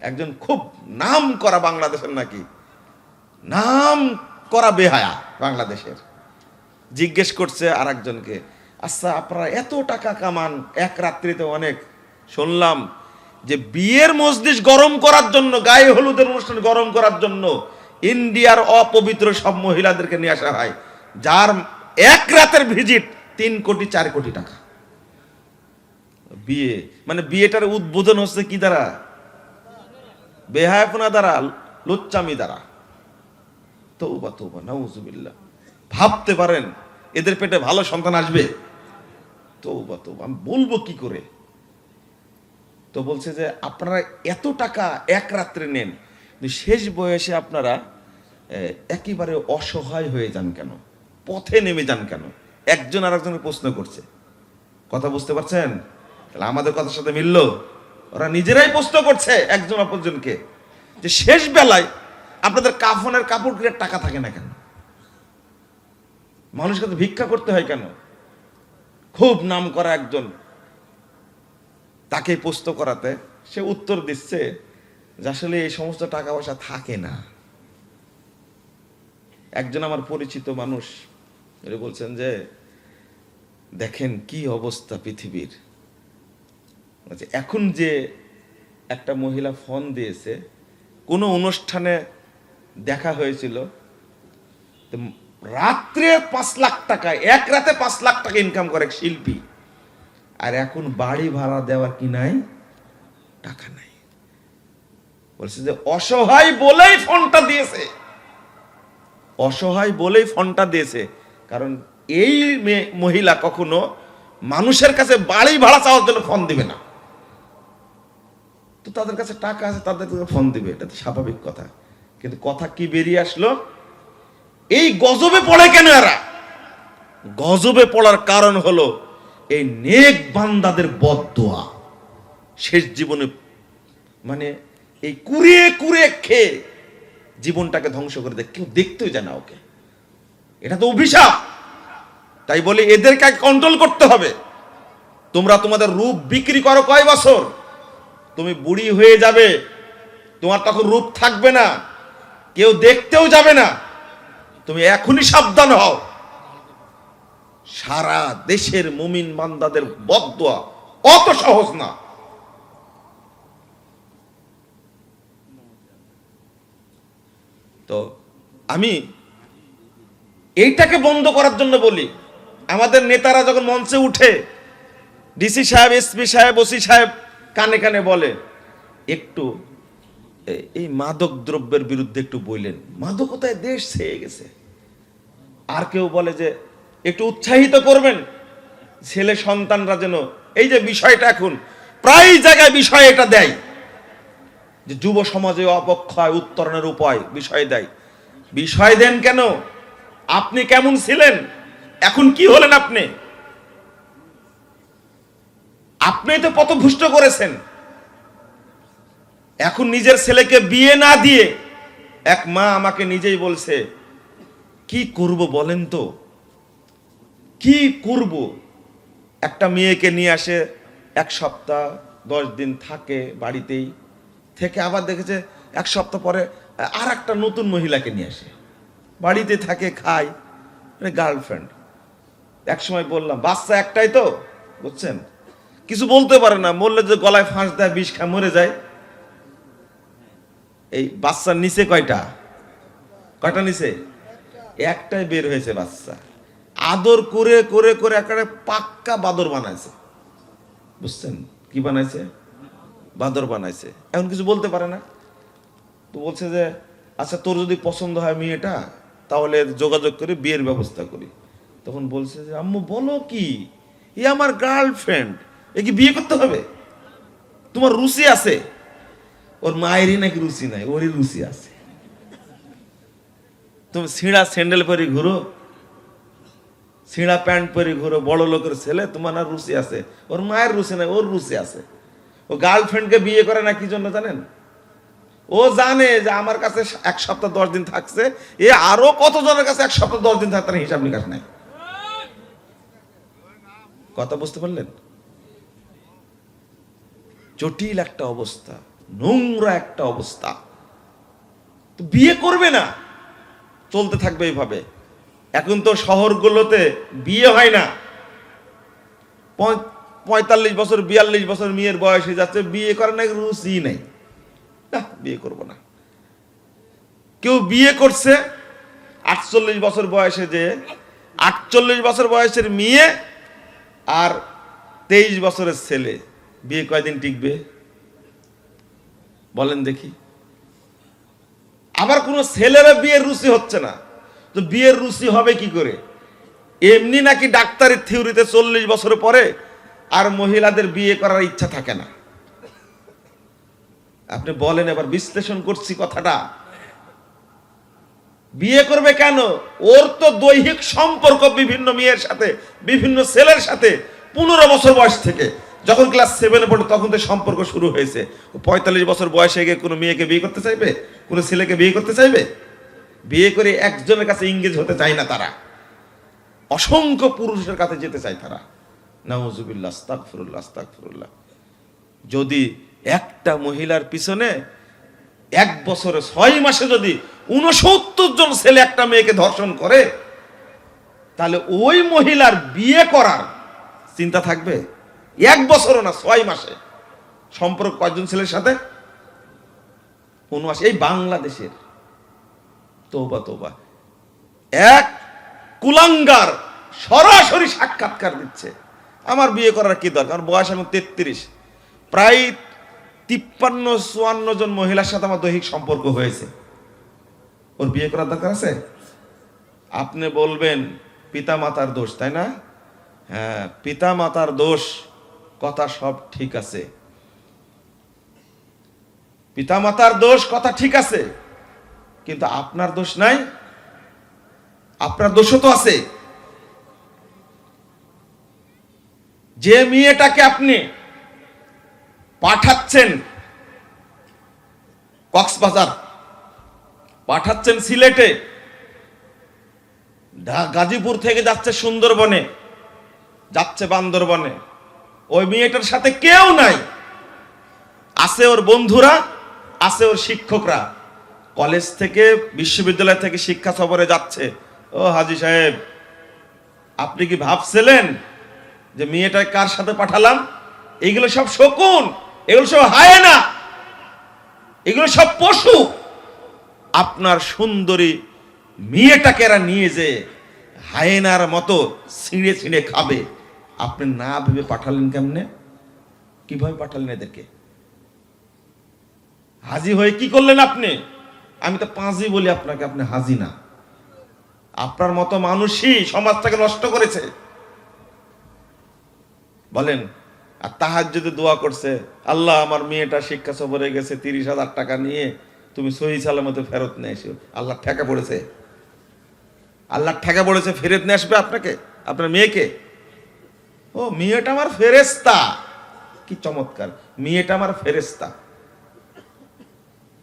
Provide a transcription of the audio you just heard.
একজন খুব নাম করা বাংলাদেশের নাকি? নাম করা বেহায়া বাংলাদেশের। জিজ্ঞেস করছে আর একজনকে আচ্ছা আপনারা এত টাকা কামান, এক রাত্রিতে অনেক। শুনলাম যে বিয়ের মসজিদ গরম করার জন্য, গায়ে হলুদের অনুষ্ঠান গরম করার জন্য ইন্ডিয়ার অপবিত্র সব মহিলাদেরকে নিয়ে আসা হয়, যার এক রাতের ভিজিট তিন কোটি, চার কোটি টাকা। বিয়ে মানে বিয়েটার উদ্বোধন হচ্ছে কি দ্বারা? বেহায়াপনা দ্বারা, লুচ্চামি দ্বারা। তৌবা তৌবা নাউজুবিল্লাহ ভাবতে পারেন, এদের পেটে ভালো সন্তান আসবে। তৌবা তৌবা আমি বলব কি করে? তো বলছে যে, আপনারা এত টাকা এক রাত্রে নেন শেষ বয়সে আপনারা একেবারে অসহায় হয়ে যান কেন? পথে নেমে যান কেন? একজন আর একজনের প্রশ্ন করছে। কথা বুঝতে পারছেন? তাহলে আমাদের কথার সাথে মিলল? ওরা নিজেরাই প্রশ্ন করছে একজন অপরজনকে যে শেষ বেলায় আপনাদের কাফনের কাপড় কিনে টাকা থাকে না কেন? মানুষকে তো ভিক্ষা করতে হয় কেন? খুব নাম করা একজন তাকে প্রশ্ন করাতে সে উত্তর দিচ্ছে যে আসলে এই সমস্ত টাকা পয়সা থাকে না। একজন আমার পরিচিত মানুষ বলছেন যে, দেখেন কি অবস্থা পৃথিবীর। বলছে, এখন যে একটা মহিলা ফোন দিয়েছে কোনো অনুষ্ঠানে দেখা হয়েছিল রাত্রে পাঁচ লাখ টাকা এক রাতে পাঁচ লাখ টাকা ইনকাম করে শিল্পী। আর এখন বাড়ি ভাড়া দেওয়ার কি নাই? টাকা নাই। বলছে যে অসহায় বলেই ফোনটা দিয়েছে। অসহায় বলেই ফোনটা দিয়েছে। কারণ এই মহিলা কখনো মানুষের কাছে বাড়ি ভাড়া চাওয়ার জন্য ফোন দিবে না। তো তাদের কাছে টাকা আছে তাদের ফোন দিবে, এটা তো স্বাভাবিক কথা। কিন্তু কথা কি বেরিয়ে আসলো? এই গজবে পড়ে কেন এরা? গজবে পড়ার কারণ হলো এই নেক বান্দাদের বদদোয়া। শেষ জীবনে মানে এই কুড়িয়ে কুড়িয়ে খেয়ে জীবনটাকে ধ্বংস করে দেয়। কেউ দেখতেও জানা ওকে। এটা তো অভিশাপ। তাই বলে এদেরকে কন্ট্রোল করতে হবে। তোমরা তোমাদের রূপ বিক্রি করো কয় বছর? তুমি বুড়ি হয়ে যাবে, তোমার তখন রূপ থাকবে না, কেউ দেখতেও যাবে না, তুমি এখনই সাবধান হও। সারা দেশের মুমিন বান্দাদের বদদোয়া অত সহজ না। তো আমি এইটাকে বন্ধ করার জন্য বলি, আমাদের নেতারা যখন মঞ্চে উঠে, ডিসি সাহেব, এসপি সাহেব, ওসি সাহেব কানে কানে বলে, একটু এই মাদক দ্রব্যের বিরুদ্ধে একটু বললেন মাদকতায় দেশ ছেয়ে গেছে। আর কেউ বলে যে, একটু উৎসাহিত করবেন। ছেলে সন্তানরা যেন, এই যে বিষয়টা এখন, প্রায় জায়গায় বিষয় এটা দেয়। যে যুব সমাজে অপক্ষয়, উত্তরণের উপায়, বিষয় দেয়। বিষয় দেন কেন? আপনি কেমন ছিলেন? এখন কি হলেন আপনি? আপনি তো পথভুষ্ট করেছেন। এখন নিজের ছেলেকে বিয়ে না দিয়ে এক মা আমাকে নিজেই বলছে, কি করব বলেন তো? কি করব? একটা মেয়েকে নিয়ে আসে, এক সপ্তাহ, দশ দিন থাকে বাড়িতেই, থেকে আবার দেখেছে এক সপ্তাহ পরে আর একটা নতুন মহিলাকে নিয়ে আসে। বাড়িতে থাকে, খায় মানে গার্লফ্রেন্ড এক সময় বললাম, বাচ্চা একটাই তো? বুঝছেন? কিছু বলতে পারে না বললে যে গলায় ফাঁস দেয়, বিষ খায়, মরে যায়। এই বাচ্চার নিচে কয়টা? কয়টা নিচে? একটাই বের হয়েছে বাচ্চা। আদর করে করে করে একেবারে পাক্কা বাদর বানাইছে। বুঝছেন কি বানাইছে? বাদর বানাইছে। এখন কিছু বলতে পারে না? তো বলছে যে আচ্ছা তোর যদি পছন্দ হয় মেয়েটা, তাহলে যোগাযোগ করে বিয়ের ব্যবস্থা করি। তখন বলছে যে, আম্মু, বলো কি? এ আমার গার্লফ্রেন্ড এ কি বিয়ে করতে হবে? তোমার রুচি আছে? ওর মায়েরই নাকি রুচি নাই, ওরই রুচি আছে। তুমি ছিঁড়া স্যান্ডেল পরে ঘুরো ছিঁড়া প্যান্ট পরে ঘুরো, বড় লোকের ছেলে, তোমার না রুচি আছে। ওর মায়ের রুচি নাই, ওর রুচি আছে। ও গার্লফ্রেন্ডকে বিয়ে করে না কি জন্য জানেন? ও জানে যে আমার কাছে এক সপ্তাহ দশ দিন থাকছে, এ আরও কতজনের কাছে এক সপ্তাহ দশ দিন থাকতে হিসাব নিকাশ নাই। কথা বুঝতে পারলেন? জটিল একটা অবস্থা, নোংরা একটা অবস্থা। তো বিয়ে করবে না, চলতে থাকবে এইভাবে। এখন তো শহরগুলোতে বিয়ে হয় না। পঁয়তাল্লিশ বছর, বিয়াল্লিশ বছর মেয়ের বয়স হয়ে যাচ্ছে, বিয়ে করার না রুচি নেই। না, বিয়ে করব না। কেউ বিয়ে করছে, আটচল্লিশ বছর বয়সে যে, আটচল্লিশ বছর বয়সের মেয়ে আর তেইশ বছরের ছেলে। বিয়ে কয়দিন টিকবে? বলেন দেখি। আবার কোনো ছেলেরা বিয়ের রুচি হচ্ছে না। তো বিয়ের রুচি হবে কি করে? এমনি নাকি ডাক্তারের থিওরিতে চল্লিশ বছর পরে আর মহিলাদের বিয়ে করার ইচ্ছা থাকে না। আপনি বলেন এবার বিশ্লেষণ করছি কথাটা। বিয়ে করবে কেন? ওর তো দৈহিক সম্পর্ক বিভিন্ন মেয়ের সাথে, বিভিন্ন ছেলের সাথে, পনেরো বছর বয়স থেকে। যখন ক্লাস সেভেনে পড়ে তখন তো সম্পর্ক শুরু হয়েছে। পঁয়তাল্লিশ বছর বয়সে গিয়ে কোনো মেয়েকে বিয়ে করতে চাইবে? কোনো ছেলেকে বিয়ে করতে চাইবে? বিয়ে করে একজনের কাছে ইংরেজ হতে চায় না তারা। অসংখ্য পুরুষের কাছে যেতে চায় তারা। আস্তাগফিরুল্লাহ যদি একটা মহিলার পিছনে এক বছরে ছয় মাসে যদি উনসত্তর জন ছেলে একটা মেয়েকে ধর্ষণ করে, তাহলে ওই মহিলার বিয়ে করার চিন্তা থাকবে? এক বছরও না, ছয় মাসে। সম্পর্ক কয়জন ছেলের সাথে? উনআশি এই বাংলাদেশের তোবা তোবা এক কুলাঙ্গার সরাসরি সাক্ষাৎকার দিচ্ছে। আমার বিয়ে করার কি দরকার? বয়স এখন তেত্রিশ। প্রায় তিপ্পান্ন, চুয়ান্ন জন মহিলার সাথে আমার দৈহিক সম্পর্ক হয়েছে। ওর বিয়ে করার দরকার আছে? আপনি বলবেন পিতা মাতার দোষ, তাই না? হ্যাঁ পিতা মাতার দোষ। কথা সব ঠিক আছে। পিতা মাতার দোষ, কথা ঠিক আছে। কিন্তু আপনার দোষ নাই। আপনার দোষও তো আছে। যে মেয়েটাকে আপনি পাঠাচ্ছেন, কক্সবাজার, পাঠাচ্ছেন সিলেটে গাজীপুর থেকে যাচ্ছে সুন্দরবনে, যাচ্ছে বান্দরবনে ওই মেয়েটার সাথে কেউ নাই। আছে ওর বন্ধুরা, আছে ওর শিক্ষকরা। কলেজ থেকে, বিশ্ববিদ্যালয় থেকে শিক্ষা সফরে যাচ্ছে। ও হাজি সাহেব, আপনি কি ভাবছিলেন যে মেয়েটা কার সাথে পাঠালাম? এগুলো সব শকুন, এগুলো সব হায় না এগুলো সব পশু। আপনার সুন্দরী মেয়েটাকে এরা নিয়ে যে হায়েনার মতো ছিঁড়ে ছিঁড়ে খাবে। আপনি না ভেবে পাঠালেন কেমনে? কীভাবে পাঠালেন এদেরকে? হাজি হয়ে কি করলেন আপনি? আমি তো পাঁচই বলি আপনাকে, আপনি হাজি না। আপনার মতো মানুষই সমাজটাকে নষ্ট করেছে। বলেন, আর তাহার যদি দোয়া করছে, আল্লাহ আমার মেয়েটা শিক্ষা সফরে গেছে, তিরিশ হাজার টাকা নিয়ে তুমি সহি সালামতে ফেরত নিয়ে এসো। আল্লাহ ঠেকা পড়েছে। আল্লাহ ঠেকা পড়েছে, ফেরত নিয়ে আসবে আপনাকে, আপনার মেয়েকে। ও মেয়েটা আমার ফেরেস্তা কি চমৎকার। মেয়েটা আমার ফেরেস্তা